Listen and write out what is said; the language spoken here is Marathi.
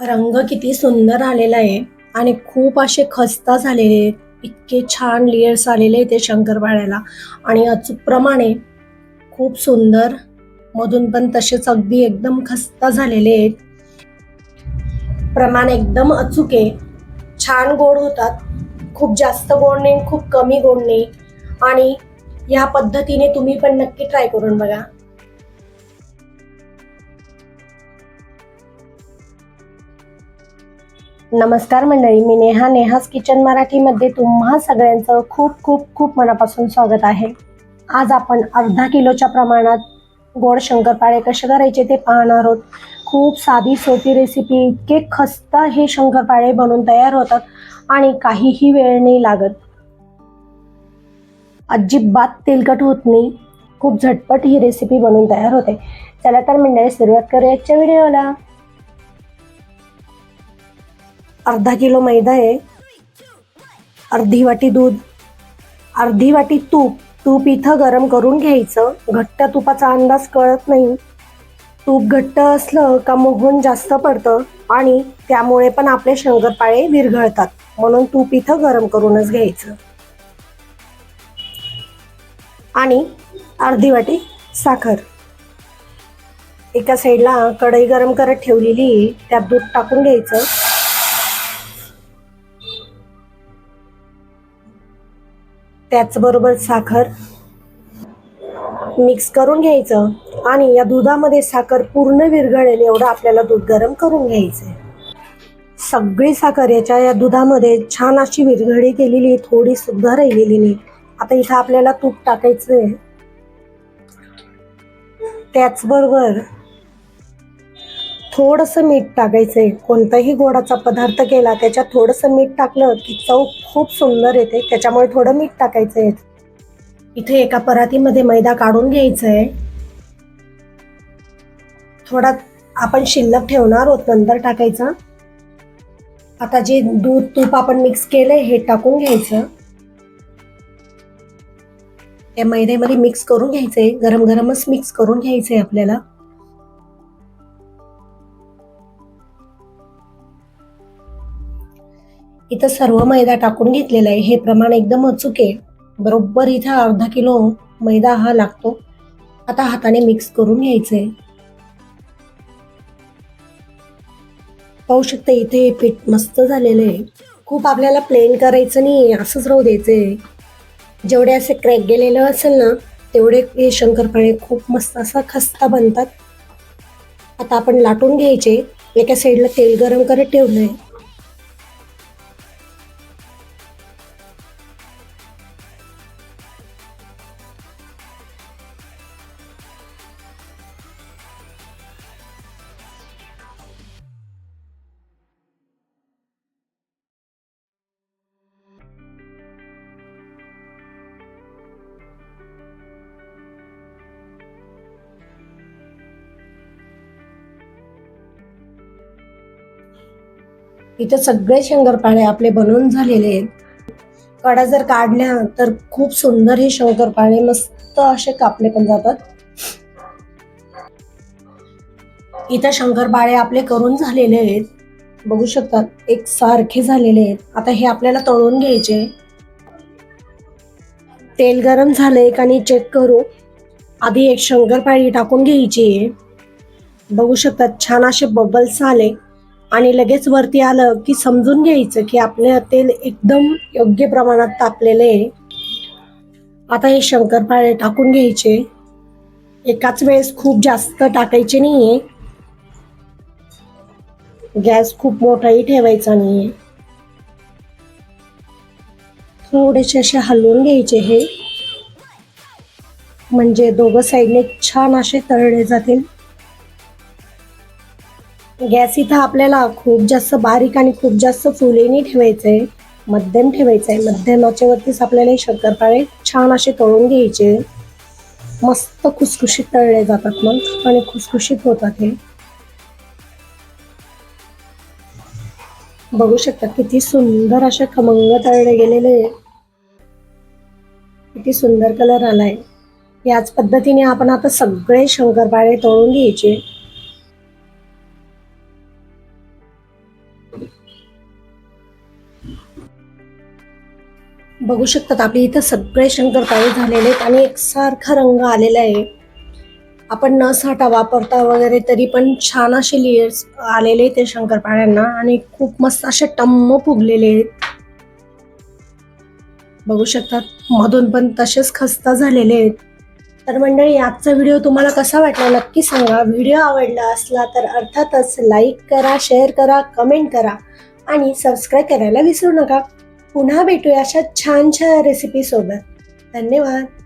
रंग किती सुंदर आलेला आहे आणि खूप असे खस्ता झालेले आहेत. इतके छान लेयर्स आलेले आहेत ते शंकरपाळ्याला. आणि अचूकप्रमाणे खूप सुंदर मधून पण तसेच अगदी एकदम खस्ता झालेले आहेत. प्रमाण एकदम अचूक आहे. छान गोड होतात. खूप जास्त गोड नाही खूप कमी गोड नाही. आणि या पद्धतीने तुम्ही पण नक्की ट्राय करून बघा. नमस्कार मंडळी मी नेहा. नेहास किचन मराठीमध्ये तुम्हा सगळ्यांचं खूप खूप खूप मनापासून स्वागत आहे. आज आपण अर्धा किलोच्या प्रमाणात गोड शंकरपाळे कसे करायचे ते पाहणार आहोत. खूप साधी सोपी रेसिपी इतके खस्ता हे शंकरपाळे बनून तयार होतात आणि काहीही वेळ नाही लागत. अजिबात तेलकट होत नाही. खूप झटपट ही रेसिपी बनून तयार होते. चला तर मंडळी सुरुवात करूया आजच्या व्हिडिओला अर्धा किलो मैदा आहे. अर्धी वाटी दूध अर्धी वाटी तूप. तूप इथं गरम करून घ्यायचं. घट्ट तुपाचा अंदाज कळत नाही. तूप घट्ट असलं का मोहन जास्त पडतं आणि त्यामुळे पण आपले शंकरपाळे विरघळतात. म्हणून तूप इथं गरम करूनच घ्यायचं. आणि अर्धी वाटी साखर. एका साईडला कढई गरम करत ठेवलेली त्यात दूध टाकून घ्यायचं. त्याचबरोबर साखर मिक्स करून घ्यायचं आणि या दुधामध्ये साखर पूर्ण विरघळेल एवढं आपल्याला दूध गरम करून घ्यायचं सगळी साखर याच्या या दुधामध्ये छान अशी विरघळी केलेली थोडी सुद्धा राहिलेली नाही. आता इथं आपल्याला तूप टाकायचं आहे. त्याचबरोबर थोडंसं मीठ टाकायचंय. कोणताही गोडाचा पदार्थ केला त्याच्यात थोडंसं मीठ टाकलं की चव खूप सुंदर येते. त्याच्यामुळे थोडं मीठ टाकायचं आहे इथे एका परातीमध्ये मैदा काढून घ्यायचा आहे थोडा आपण शिल्लक ठेवणार आहोत नंतर टाकायचा. आता जे दूध तूप आपण मिक्स केलंय हे टाकून घ्यायचं. त्या मैद्यामध्ये मिक्स करून घ्यायचंय. गरम गरमच मिक्स करून घ्यायचंय आपल्याला. इथं सर्व मैदा टाकून घेतलेला आहे. हे प्रमाण एकदम अचूक आहे. बरोबर इथं अर्धा किलो मैदा हा लागतो. आता हाताने मिक्स करून घ्यायचंय. पाहू शकता इथे पीठ मस्त झालेलं आहे. खूप आपल्याला प्लेन करायचं नाही असंच राहू द्यायचं आहे जेवढे असे क्रॅक गेलेलं असेल ना तेवढे हे शंकरपाळे खूप मस्त असा खस्ता बनतात. आता आपण लाटून घ्यायचे. एका साईडला तेल गरम करत ठेवलंय. इथं सगळे शंकरपाळे आपले बनवून झालेले आहेत. कडा जर काढल्या तर खूप सुंदर हे शंकरपाळे मस्त असे कापले पण जातात. इथं शंकरपाळे आपले करून झालेले आहेत. बघू शकतात एक सारखे झालेले आहेत. आता हे आपल्याला तळून घ्यायचे. तेल गरम झालंय का नाही चेक करू. आधी एक शंकरपाळी टाकून घ्यायची आहे. बघू शकतात छान असे बबल्स आले. आणि लगेच वरती आलं की समजून घ्यायचं की आपले तेल एकदम योग्य प्रमाणात तापलेले आहे. आता हे शंकरपाळे टाकून घ्यायचे. एकाच वेळेस खूप जास्त टाकायचे नाहीये. गॅस खूप मोठाही ठेवायचा नाहीये. थोडेसे असे हलवून घ्यायचे हे. म्हणजे दोघं साईडने छान असे तळले जातील. गॅस इथं आपल्याला खूप जास्त बारीक आणि खूप जास्त फुलेनी ठेवायचंय मध्यम ठेवायचे मध्यमाच्या वरतीच आपल्याला हे शंकरपाळे छान असे तळून घ्यायचे. मस्त खुसखुशीत तळले जातात मग आणि खुसखुशीत होतात हे. बघू शकता किती सुंदर असे खमंग तळले गेलेले किती सुंदर कलर आलाय. याच पद्धतीने आपण आता सगळे शंकरपाळे तळून घ्यायचे. बघू शकतात. आपली इथं सगळे शंकरपाळे झालेले आहेत आणि एकसारखा रंग आलेला आहे. आपण न साठा वापरता वगैरे तरी पण छान असे लेयर्स आलेले ते शंकरपाळ्यांना आणि खूप मस्त असे टम्म फुगलेले आहेत. बघू शकतात. मधून पण तसेच खस्ता झालेले आहेत. तर मंडळी आजचा व्हिडिओ तुम्हाला कसा वाटला नक्की सांगा. व्हिडिओ आवडला असला तर अर्थातच लाईक करा शेअर करा कमेंट करा आणि सबस्क्राईब करायला विसरू नका. पुन्हा भेटूया अशा छान छान रेसिपी सोबत. धन्यवाद.